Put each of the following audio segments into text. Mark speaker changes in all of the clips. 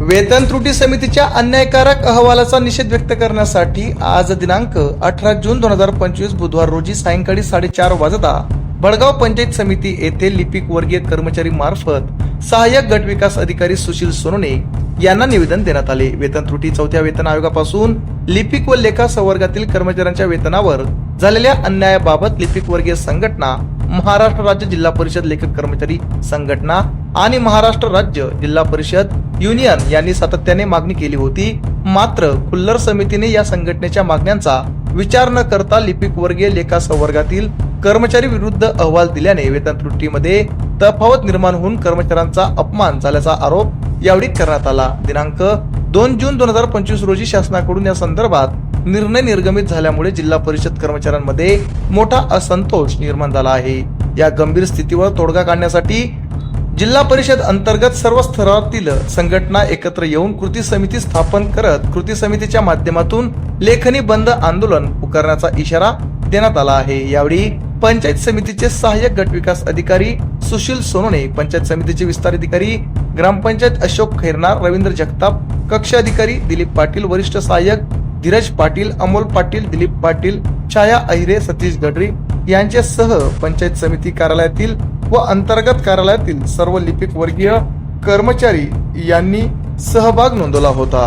Speaker 1: वेतन त्रुटी समितीच्या अन्यायकारक अहवालाचा निषेध व्यक्त करण्यासाठी आज दिनांक अठरा जून दोन हजार पंचवीस बुधवार रोजी सायंकाळी साडेचार वाजता बडगाव पंचायत समिती येथे लिपिक वर्गीय कर्मचारी मार्फत सहाय्यक गट विकास अधिकारी सुशील सोनोने यांना निवेदन देण्यात आले. वेतन त्रुटी चौथ्या वेतन आयोगापासून लिपिक व लेखा संवर्गातील कर्मचाऱ्यांच्या वेतनावर झालेल्या अन्यायाबाबत लिपिक वर्गीय संघटना महाराष्ट्र राज्य जिल्हा परिषद लेखक कर्मचारी संघटना आणि महाराष्ट्र राज्य जिल्हा परिषद युनियन यांनी सातत्याने मागणी केली होती. मात्र खुल्लर समितीने या संघटनेच्या मागण्यांचा विचार न करता लिपिक वर्गीय लेखा संवर्गातील कर्मचारी विरुद्ध अहवाल दिल्याने वेतन त्रुटीमध्ये तफावत निर्माण होऊन कर्मचाऱ्यांचा अपमान झाल्याचा आरोप यावेळी करण्यात आला. दिनांक दोन जून दोन हजार पंचवीस रोजी शासनाकडून या संदर्भात निर्णय निर्गमित झाल्यामुळे जिल्हा परिषद कर्मचाऱ्यांमध्ये मोठा असंतोष निर्माण झाला आहे. या गंभीर स्थितीवर तोडगा काढण्यासाठी जिल्हा परिषद अंतर्गत सर्व स्तरातील संघटना एकत्र येऊन कृती समिती स्थापन करत कृती समितीच्या माध्यमातून लेखनी बंद आंदोलन पुकारण्याचा इशारा देण्यात आला आहे. यावेळी पंचायत समितीचे सहाय्यक गट विकास अधिकारी सुशील सोनोने पंचायत समितीचे विस्तार अधिकारी ग्रामपंचायत अशोक खैरनार रवींद्र जगताप कक्ष अधिकारी दिलीप पाटील वरिष्ठ सहाय्यक धीरज पाटील अमोल पाटील दिलीप पाटील छाया अहिरे सतीश गडरी यांच्यासह पंचायत समिती कार्यालयातील व अंतर्गत कार्यालयातील सर्व लिपिक वर्गीय कर्मचारी यांनी सहभाग नोंदवला होता.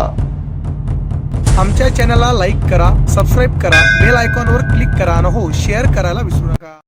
Speaker 1: आमच्या चॅनलला लाईक करा सबस्क्राईब करा बेल आयकॉनवर क्लिक करा आणि हो शेअर करायला विसरू नका.